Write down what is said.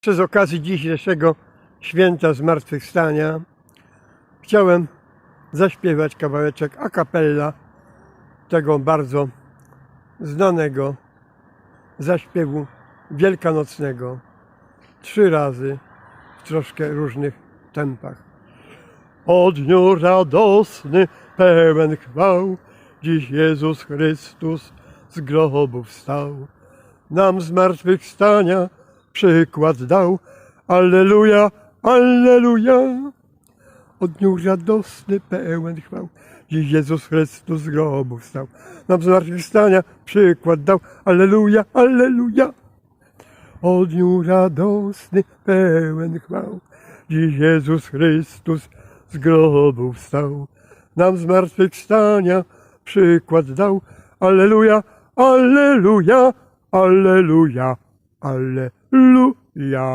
Przez okazję dzisiejszego święta zmartwychwstania chciałem zaśpiewać kawałeczek a cappella tego bardzo znanego zaśpiewu wielkanocnego trzy razy w troszkę różnych tempach. O dniu radosny, pełen chwał, dziś Jezus Chrystus z grobu wstał. Nam zmartwychwstania przykład dał. Alleluja, alleluja. O dniu radosny, pełen chwał, dziś Jezus Chrystus z grobu wstał. Nam zmartwychwstania przykład dał. Alleluja, alleluja. O dniu radosny, pełen chwał, dziś Jezus Chrystus z grobu wstał. Nam zmartwychwstania przykład dał. Alleluja, alleluja, alleluja, alleluja.